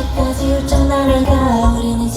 끝까지 훌쩍 날아가 우리는